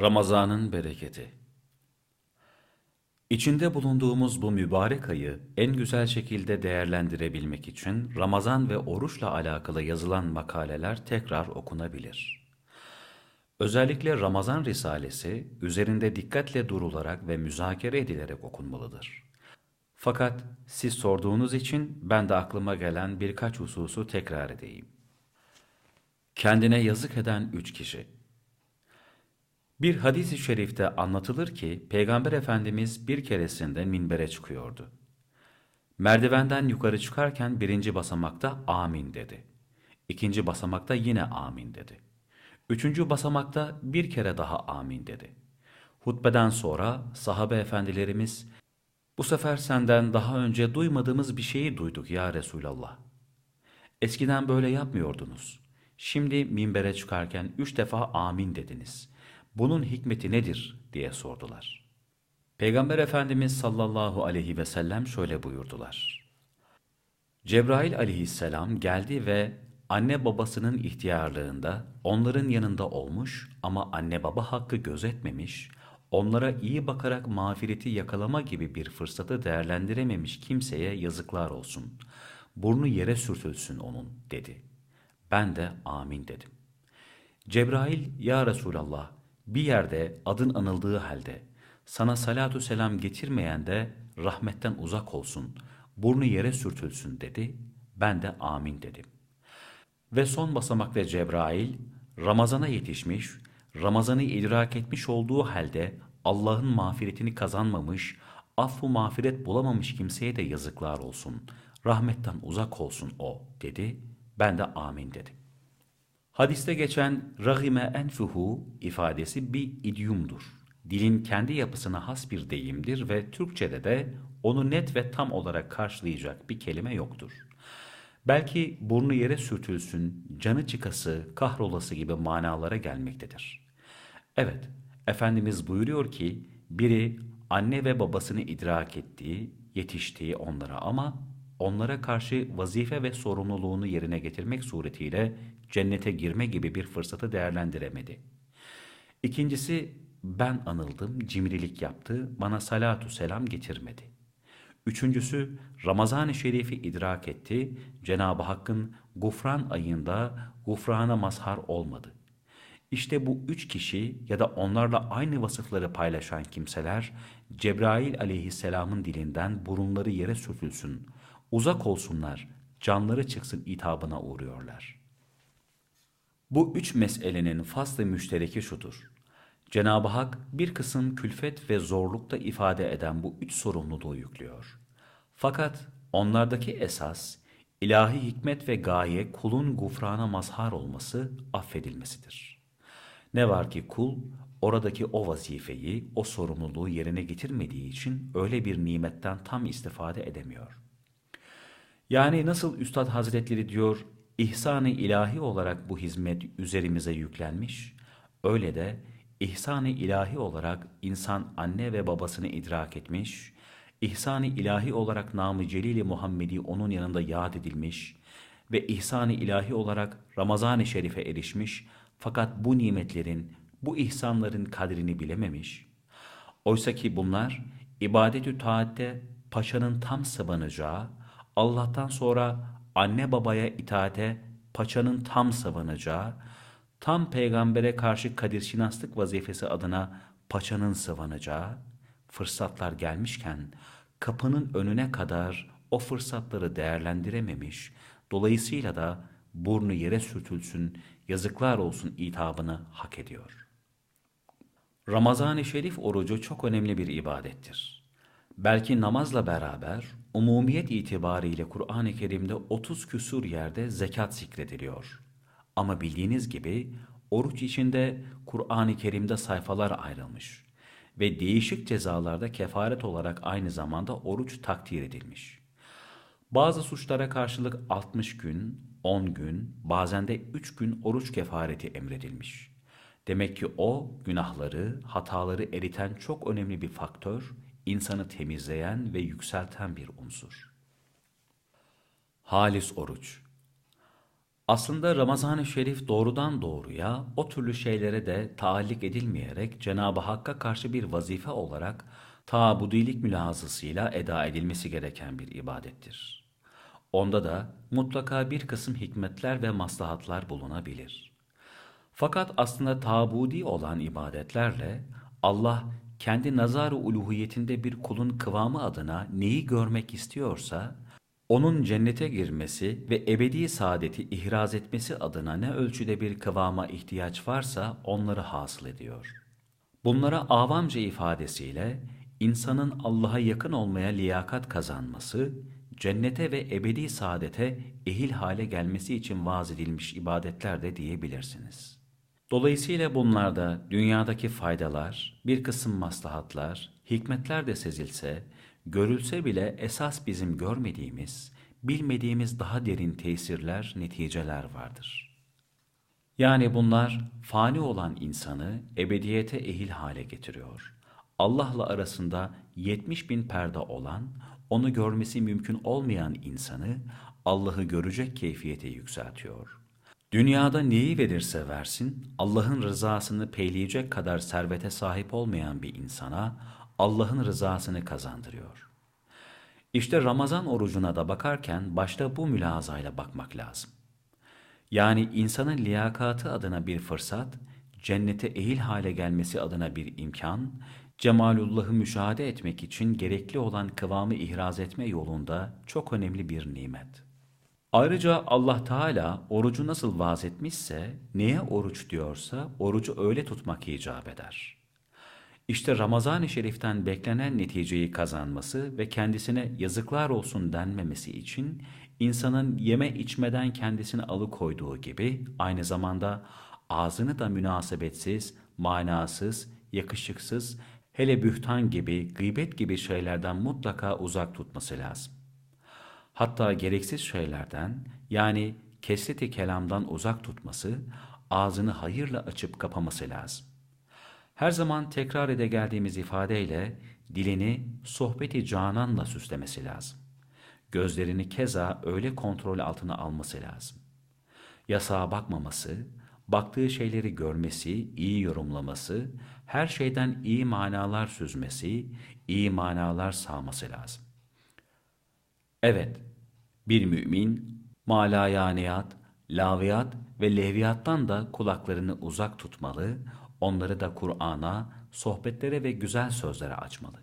Ramazan'ın bereketi İçinde bulunduğumuz bu mübarek ayı en güzel şekilde değerlendirebilmek için Ramazan ve oruçla alakalı yazılan makaleler tekrar okunabilir. Özellikle Ramazan Risalesi üzerinde dikkatle durularak ve müzakere edilerek okunmalıdır. Fakat siz sorduğunuz için ben de aklıma gelen birkaç hususu tekrar edeyim. Kendine yazık eden üç kişi. Bir hadis-i şerifte anlatılır ki Peygamber Efendimiz bir keresinde minbere çıkıyordu. Merdivenden yukarı çıkarken birinci basamakta amin dedi. İkinci basamakta yine amin dedi. Üçüncü basamakta bir kere daha amin dedi. Hutbeden sonra sahabe efendilerimiz bu sefer senden daha önce duymadığımız bir şeyi duyduk ya Resulallah. Eskiden böyle yapmıyordunuz. Şimdi minbere çıkarken üç defa amin dediniz. Bunun hikmeti nedir diye sordular. Peygamber Efendimiz sallallahu aleyhi ve sellem şöyle buyurdular. Cebrail aleyhisselam geldi ve anne babasının ihtiyarlığında onların yanında olmuş ama anne baba hakkı gözetmemiş, onlara iyi bakarak mağfireti yakalama gibi bir fırsatı değerlendirememiş kimseye yazıklar olsun. Burnu yere sürtülsün onun dedi. Ben de amin dedim. Cebrail, ya Resulallah, bir yerde adın anıldığı halde sana salatu selam getirmeyen de rahmetten uzak olsun, burnu yere sürtülsün dedi. Ben de amin dedim. Ve son basamakta Cebrail, Ramazana yetişmiş, Ramazan'ı idrak etmiş olduğu halde Allah'ın mağfiretini kazanmamış, affu mağfiret bulamamış kimseye de yazıklar olsun, rahmetten uzak olsun o dedi. Ben de amin dedim. Hadiste geçen rahime enfuhu ifadesi bir idiomdur. Dilin kendi yapısına has bir deyimdir ve Türkçede de onu net ve tam olarak karşılayacak bir kelime yoktur. Belki burnu yere sürtülsün, canı çıkası, kahrolası gibi manalara gelmektedir. Evet, Efendimiz buyuruyor ki, biri anne ve babasını idrak ettiği, yetiştiği onlara ama onlara karşı vazife ve sorumluluğunu yerine getirmek suretiyle cennete girme gibi bir fırsatı değerlendiremedi. İkincisi, ben anıldım, cimrilik yaptı, bana salatu selam getirmedi. Üçüncüsü, Ramazan-ı Şerif'i idrak etti, Cenab-ı Hakk'ın gufran ayında gufrana mazhar olmadı. İşte bu üç kişi ya da onlarla aynı vasıfları paylaşan kimseler, Cebrail aleyhisselamın dilinden burunları yere sürtülsün, uzak olsunlar, canları çıksın itabına uğruyorlar. Bu üç meselenin faslı müştereki şudur. Cenab-ı Hak bir kısım külfet ve zorlukta ifade eden bu üç sorumluluğu yüklüyor. Fakat onlardaki esas, ilahi hikmet ve gaye kulun gufrana mazhar olması, affedilmesidir. Ne var ki kul, oradaki o vazifeyi, o sorumluluğu yerine getirmediği için öyle bir nimetten tam istifade edemiyor. Yani nasıl Üstad Hazretleri diyor, ihsan-ı ilahi olarak bu hizmet üzerimize yüklenmiş, öyle de ihsan-ı ilahi olarak insan anne ve babasını idrak etmiş, ihsan-ı ilahi olarak namı celil Muhammedi onun yanında yad edilmiş ve ihsan-ı ilahi olarak Ramazan-ı Şerif'e erişmiş fakat bu nimetlerin, bu ihsanların kadrini bilememiş. Oysa ki bunlar ibadet-ü taatte paşanın tam sabanacağı, Allah'tan sonra anne babaya itaate paçanın tam savanacağı, tam peygambere karşı kadir şinaslık vazifesi adına paçanın savanacağı, fırsatlar gelmişken kapının önüne kadar o fırsatları değerlendirememiş, dolayısıyla da burnu yere sürtülsün, yazıklar olsun itabını hak ediyor. Ramazan-ı Şerif orucu çok önemli bir ibadettir. Belki namazla beraber umumiyet itibariyle Kur'an-ı Kerim'de 30 küsur yerde zekat zikrediliyor. Ama bildiğiniz gibi oruç içinde Kur'an-ı Kerim'de sayfalar ayrılmış ve değişik cezalarda kefaret olarak aynı zamanda oruç takdir edilmiş. Bazı suçlara karşılık 60 gün, 10 gün, bazen de 3 gün oruç kefareti emredilmiş. Demek ki o günahları, hataları eriten çok önemli bir faktör insanı temizleyen ve yükselten bir unsur. Halis oruç Aslında Ramazan-ı Şerif doğrudan doğruya o türlü şeylere de taalik edilmeyerek Cenab-ı Hakk'a karşı bir vazife olarak taabudilik mülahazasıyla eda edilmesi gereken bir ibadettir. Onda da mutlaka bir kısım hikmetler ve maslahatlar bulunabilir. Fakat aslında tabudi olan ibadetlerle Allah kendi nazar-ı uluhiyetinde bir kulun kıvamı adına neyi görmek istiyorsa, onun cennete girmesi ve ebedi saadeti ihraz etmesi adına ne ölçüde bir kıvama ihtiyaç varsa onları hasıl ediyor. Bunlara avamca ifadesiyle insanın Allah'a yakın olmaya liyakat kazanması, cennete ve ebedi saadete ehil hale gelmesi için vaaz edilmiş ibadetler de diyebilirsiniz. Dolayısıyla bunlarda dünyadaki faydalar, bir kısım maslahatlar, hikmetler de sezilse, görülse bile esas bizim görmediğimiz, bilmediğimiz daha derin tesirler, neticeler vardır. Yani bunlar fani olan insanı ebediyete ehil hale getiriyor. Allah'la arasında 70 bin perde olan, onu görmesi mümkün olmayan insanı Allah'ı görecek keyfiyete yükseltiyor. Dünyada neyi verirse versin, Allah'ın rızasını peyleyecek kadar servete sahip olmayan bir insana Allah'ın rızasını kazandırıyor. İşte Ramazan orucuna da bakarken başta bu mülazayla bakmak lazım. Yani insanın liyakatı adına bir fırsat, cennete ehil hale gelmesi adına bir imkan, Cemalullah'ı müşahede etmek için gerekli olan kıvamı ihraz etme yolunda çok önemli bir nimet. Ayrıca Allah Teala orucu nasıl vaaz etmişse, neye oruç diyorsa orucu öyle tutmak icap eder. İşte Ramazan-ı Şerif'ten beklenen neticeyi kazanması ve kendisine yazıklar olsun denmemesi için insanın yeme içmeden kendisini alıkoyduğu gibi aynı zamanda ağzını da münasebetsiz, manasız, yakışıksız, hele bühtan gibi, gıybet gibi şeylerden mutlaka uzak tutması lazım. Hatta gereksiz şeylerden yani kesreti kelamdan uzak tutması, ağzını hayırla açıp kapaması lazım. Her zaman tekrar ede geldiğimiz ifadeyle dilini sohbeti cananla süslemesi lazım. Gözlerini keza öyle kontrol altına alması lazım. Yasağa bakmaması, baktığı şeyleri görmesi, iyi yorumlaması, her şeyden iyi manalar süzmesi, iyi manalar sağması lazım. Evet, bir mümin malayaniyat, laviyat ve lehviyattan da kulaklarını uzak tutmalı, onları da Kur'an'a, sohbetlere ve güzel sözlere açmalı.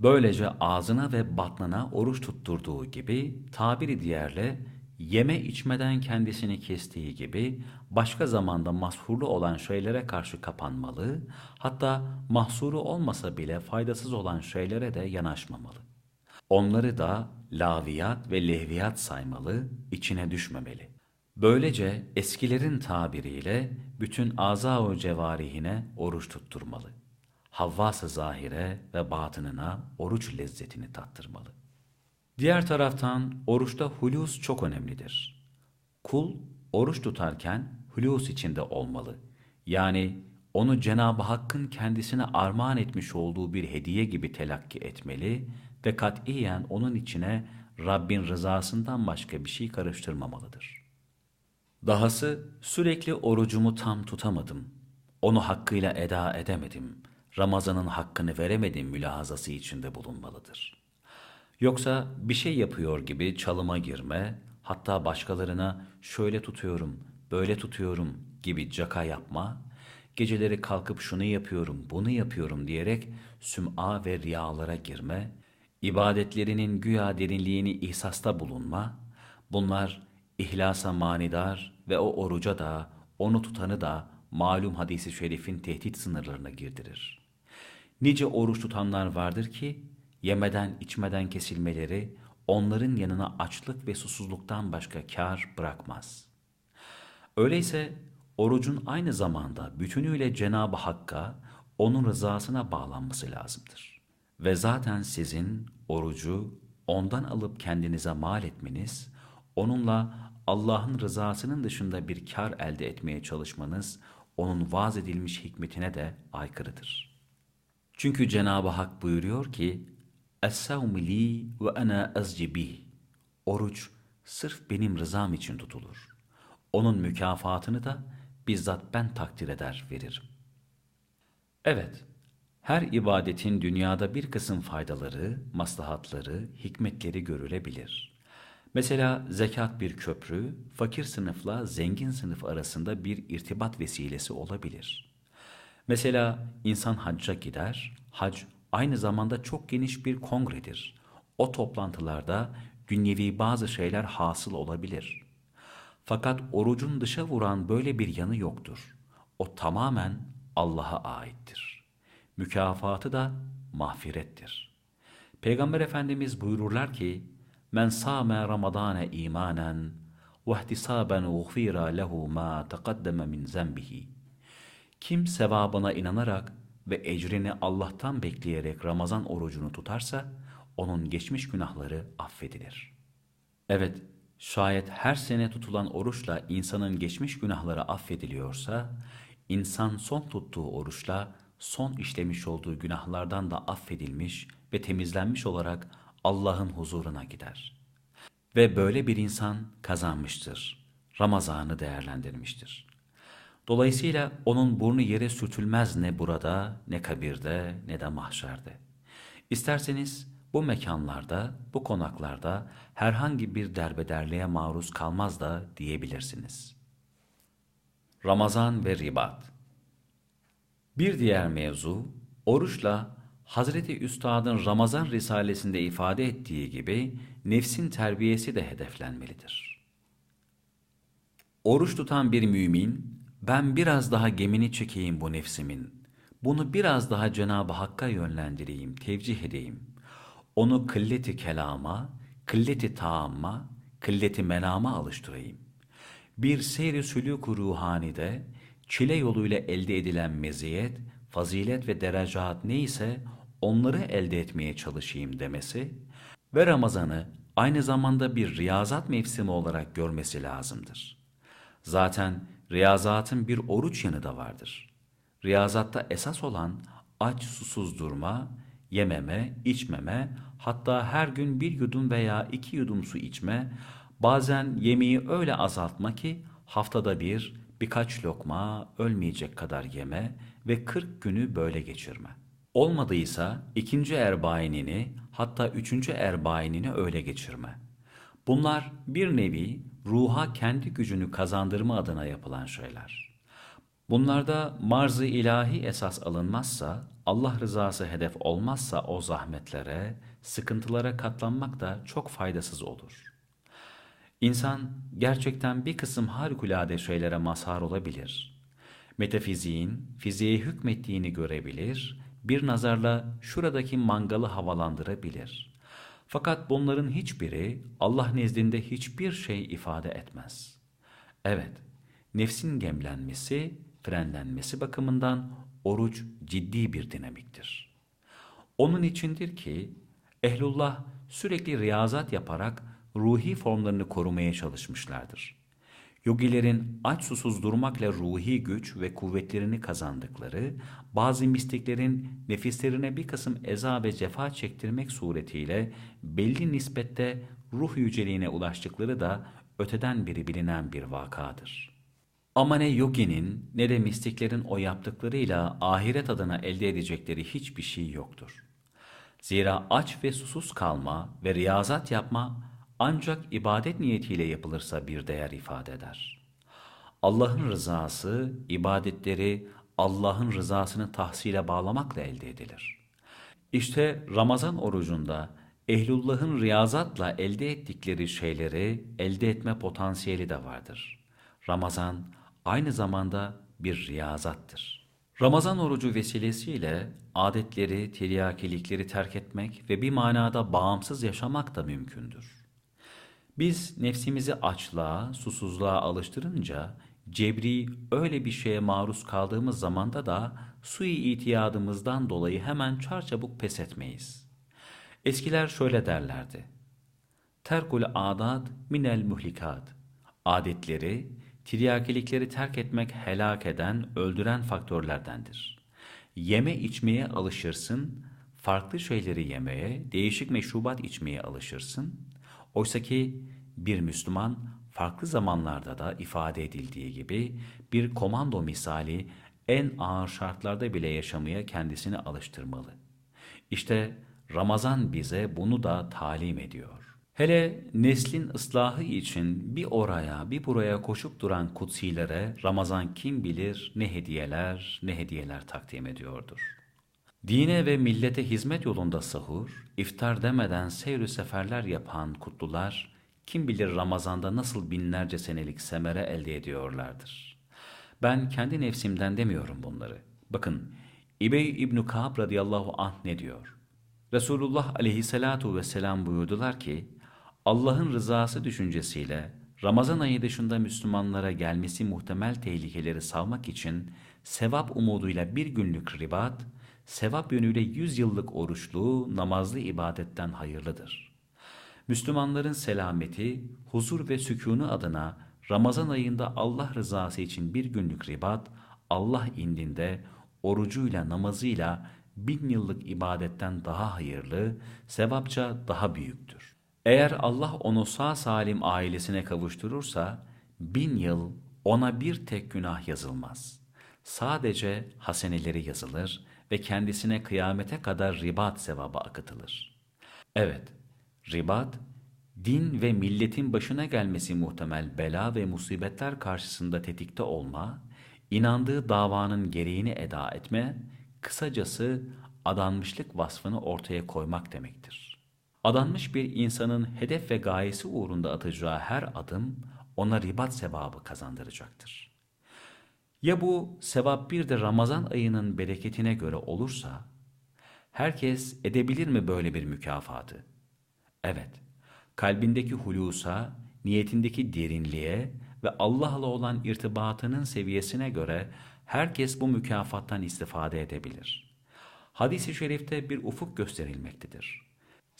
Böylece ağzına ve batnına oruç tutturduğu gibi tabiri diğerle yeme içmeden kendisini kestiği gibi başka zamanda mahsurlu olan şeylere karşı kapanmalı, hatta mahsuru olmasa bile faydasız olan şeylere de yanaşmamalı. Onları da laviyat ve lehviyat saymalı, içine düşmemeli. Böylece eskilerin tabiriyle bütün azâ-u cevarihine oruç tutturmalı. Havvas-ı zahire ve batınına oruç lezzetini tattırmalı. Diğer taraftan oruçta hulus çok önemlidir. Kul oruç tutarken hulus içinde olmalı. Yani onu Cenab-ı Hakk'ın kendisine armağan etmiş olduğu bir hediye gibi telakki etmeli ve katiyen onun içine Rabbin rızasından başka bir şey karıştırmamalıdır. Dahası sürekli orucumu tam tutamadım. Onu hakkıyla eda edemedim. Ramazanın hakkını veremedim mülahazası içinde bulunmalıdır. Yoksa bir şey yapıyor gibi çalıma girme, hatta başkalarına şöyle tutuyorum, böyle tutuyorum gibi caka yapma, geceleri kalkıp şunu yapıyorum, bunu yapıyorum diyerek süm'a ve riyalara girme, ibadetlerinin güya derinliğini ihsasta bulunma, bunlar ihlasa manidar ve o oruca da, onu tutanı da malum hadisi şerifin tehdit sınırlarına girdirir. Nice oruç tutanlar vardır ki, yemeden içmeden kesilmeleri onların yanına açlık ve susuzluktan başka kar bırakmaz. Öyleyse orucun aynı zamanda bütünüyle Cenab-ı Hakk'a, onun rızasına bağlanması lazımdır. Ve zaten sizin orucu ondan alıp kendinize mal etmeniz, onunla Allah'ın rızasının dışında bir kar elde etmeye çalışmanız, onun vaz edilmiş hikmetine de aykırıdır. Çünkü Cenab-ı Hak buyuruyor ki, li ve ana azci Oruç sırf benim rızam için tutulur. Onun mükafatını da bizzat ben takdir eder veririm. Evet, her ibadetin dünyada bir kısım faydaları, maslahatları, hikmetleri görülebilir. Mesela zekat bir köprü, fakir sınıfla zengin sınıf arasında bir irtibat vesilesi olabilir. Mesela insan hacca gider, hac aynı zamanda çok geniş bir kongredir. O toplantılarda dünyevi bazı şeyler hasıl olabilir. Fakat orucun dışa vuran böyle bir yanı yoktur. O tamamen Allah'a aittir. Mükafatı da mağfirettir. Peygamber Efendimiz buyururlar ki, Men sâme ramadâne imanen ve ihtisaben ugfira lehu ma teqaddeme min zembihi. Kim sevabına inanarak ve ecrini Allah'tan bekleyerek Ramazan orucunu tutarsa, onun geçmiş günahları affedilir. Evet, şayet her sene tutulan oruçla insanın geçmiş günahları affediliyorsa, insan son tuttuğu oruçla son işlemiş olduğu günahlardan da affedilmiş ve temizlenmiş olarak Allah'ın huzuruna gider. Ve böyle bir insan kazanmıştır. Ramazanı değerlendirmiştir. Dolayısıyla onun burnu yere sürtülmez ne burada, ne kabirde, ne de mahşerde. İsterseniz bu mekanlarda, bu konaklarda herhangi bir derbederliğe maruz kalmaz da diyebilirsiniz. Ramazan ve ribat Bir diğer mevzu, oruçla Hazreti Üstad'ın Ramazan Risalesinde ifade ettiği gibi nefsin terbiyesi de hedeflenmelidir. Oruç tutan bir mümin, ben biraz daha gemini çekeyim bu nefsimin, bunu biraz daha Cenab-ı Hakk'a yönlendireyim, tevcih edeyim. Onu kılleti kelama, kılleti taamma, kılleti menama alıştırayım. Bir seyri sülûk-u ruhanide, çile yoluyla elde edilen meziyet, fazilet ve derecat neyse onları elde etmeye çalışayım demesi ve Ramazan'ı aynı zamanda bir riyazat mevsimi olarak görmesi lazımdır. Zaten riyazatın bir oruç yanı da vardır. Riyazatta esas olan aç susuz durma, yememe, içmeme, hatta her gün bir yudum veya iki yudum su içme, bazen yemeği öyle azaltma ki haftada bir, birkaç lokma ölmeyecek kadar yeme ve kırk günü böyle geçirme. Olmadıysa ikinci erbainini hatta üçüncü erbainini öyle geçirme. Bunlar bir nevi ruha kendi gücünü kazandırma adına yapılan şeyler. Bunlarda marz-ı ilahi esas alınmazsa, Allah rızası hedef olmazsa o zahmetlere, sıkıntılara katlanmak da çok faydasız olur. İnsan gerçekten bir kısım harikulade şeylere mazhar olabilir. Metafiziğin fiziğe hükmettiğini görebilir, bir nazarla şuradaki mangalı havalandırabilir. Fakat bunların hiçbiri Allah nezdinde hiçbir şey ifade etmez. Evet, nefsin gemlenmesi, frenlenmesi bakımından oruç ciddi bir dinamiktir. Onun içindir ki ehlullah sürekli riyazat yaparak ruhi formlarını korumaya çalışmışlardır. Yogilerin aç susuz durmakla ruhi güç ve kuvvetlerini kazandıkları, bazı mistiklerin nefislerine bir kısım eza ve cefa çektirmek suretiyle belli nispette ruh yüceliğine ulaştıkları da öteden beri bilinen bir vakadır. Ama ne yoginin ne de mistiklerin o yaptıklarıyla ahiret adına elde edecekleri hiçbir şey yoktur. Zira aç ve susuz kalma ve riyazat yapma ancak ibadet niyetiyle yapılırsa bir değer ifade eder. Allah'ın rızası, ibadetleri Allah'ın rızasını tahsile bağlamakla elde edilir. İşte Ramazan orucunda ehlullahın riyazatla elde ettikleri şeyleri elde etme potansiyeli de vardır. Ramazan aynı zamanda bir riyazattır. Ramazan orucu vesilesiyle adetleri, tiryakilikleri terk etmek ve bir manada bağımsız yaşamak da mümkündür. Biz nefsimizi açlığa, susuzluğa alıştırınca cebri öyle bir şeye maruz kaldığımız zamanda da sui itiyadımızdan dolayı hemen çarçabuk pes etmeyiz. Eskiler şöyle derlerdi. Terkul adad minel muhlikat. Adetleri, tiryakilikleri terk etmek helak eden, öldüren faktörlerdendir. Yeme içmeye alışırsın, farklı şeyleri yemeye, değişik meşrubat içmeye alışırsın. Oysa ki bir Müslüman farklı zamanlarda da ifade edildiği gibi bir komando misali en ağır şartlarda bile yaşamaya kendisini alıştırmalı. İşte Ramazan bize bunu da talim ediyor. Hele neslin ıslahı için bir oraya bir buraya koşup duran kutsilere Ramazan kim bilir ne hediyeler ne hediyeler takdim ediyordur. Dine ve millete hizmet yolunda sahur, iftar demeden seyr seferler yapan kutlular, kim bilir Ramazan'da nasıl binlerce senelik semere elde ediyorlardır. Ben kendi nefsimden demiyorum bunları. Bakın, İbey İbn Ka'b radıyallahu anh ne diyor? Resulullah aleyhissalatu vesselam buyurdular ki, Allah'ın rızası düşüncesiyle Ramazan ayı dışında Müslümanlara gelmesi muhtemel tehlikeleri savmak için sevap umuduyla bir günlük ribat, sevap yönüyle yüz yıllık oruçlu, namazlı ibadetten hayırlıdır. Müslümanların selameti, huzur ve sükûnu adına Ramazan ayında Allah rızası için bir günlük ribat, Allah indinde orucuyla namazıyla bin yıllık ibadetten daha hayırlı, sevapça daha büyüktür. Eğer Allah onu sağ salim ailesine kavuşturursa, bin yıl ona bir tek günah yazılmaz. Sadece haseneleri yazılır ve kendisine kıyamete kadar ribat sevabı akıtılır. Evet, ribat, din ve milletin başına gelmesi muhtemel bela ve musibetler karşısında tetikte olma, inandığı davanın gereğini eda etme, kısacası adanmışlık vasfını ortaya koymak demektir. Adanmış bir insanın hedef ve gayesi uğrunda atacağı her adım ona ribat sevabı kazandıracaktır. Ya bu sevap bir de Ramazan ayının bereketine göre olursa, herkes edebilir mi böyle bir mükafatı? Evet, kalbindeki hulusa, niyetindeki derinliğe ve Allah'la olan irtibatının seviyesine göre herkes bu mükafattan istifade edebilir. Hadis-i şerifte bir ufuk gösterilmektedir.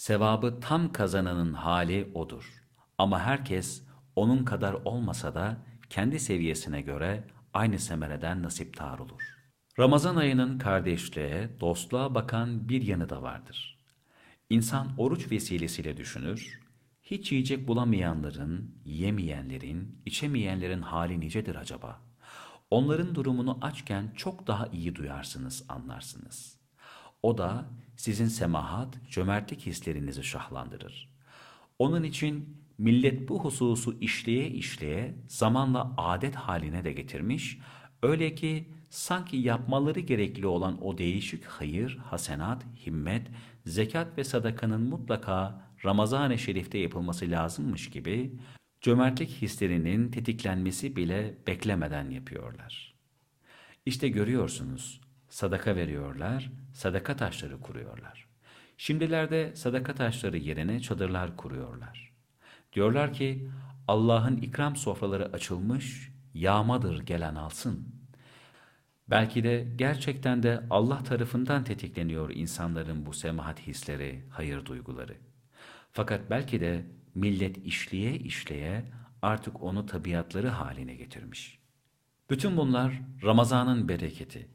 Sevabı tam kazananın hali odur. Ama herkes onun kadar olmasa da kendi seviyesine göre aynı semereden nasiptar olur. Ramazan ayının kardeşliğe, dostluğa bakan bir yanı da vardır. İnsan oruç vesilesiyle düşünür, hiç yiyecek bulamayanların, yemeyenlerin, içemeyenlerin hali nicedir acaba? Onların durumunu açken çok daha iyi duyarsınız, anlarsınız. O da sizin semahat, cömertlik hislerinizi şahlandırır. Onun için millet bu hususu işleye işleye zamanla adet haline de getirmiş, öyle ki sanki yapmaları gerekli olan o değişik hayır, hasenat, himmet, zekat ve sadakanın mutlaka Ramazan-ı Şerif'te yapılması lazımmış gibi cömertlik hislerinin tetiklenmesi bile beklemeden yapıyorlar. İşte görüyorsunuz, sadaka veriyorlar, sadaka taşları kuruyorlar. Şimdilerde sadaka taşları yerine çadırlar kuruyorlar. Diyorlar ki Allah'ın ikram sofraları açılmış, yağmadır gelen alsın. Belki de gerçekten de Allah tarafından tetikleniyor insanların bu semahat hisleri, hayır duyguları. Fakat belki de millet işleye işleye artık onu tabiatları haline getirmiş. Bütün bunlar Ramazan'ın bereketi.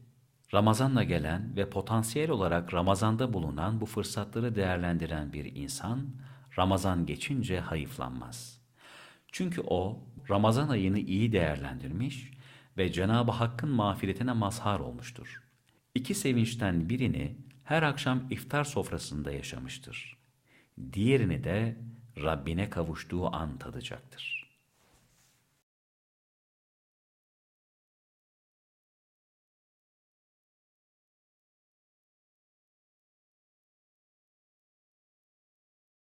Ramazan'la gelen ve potansiyel olarak Ramazan'da bulunan bu fırsatları değerlendiren bir insan, Ramazan geçince hayıflanmaz. Çünkü o, Ramazan ayını iyi değerlendirmiş ve Cenab-ı Hakk'ın mağfiretine mazhar olmuştur. İki sevinçten birini her akşam iftar sofrasında yaşamıştır. Diğerini de Rabbine kavuştuğu an tadacaktır.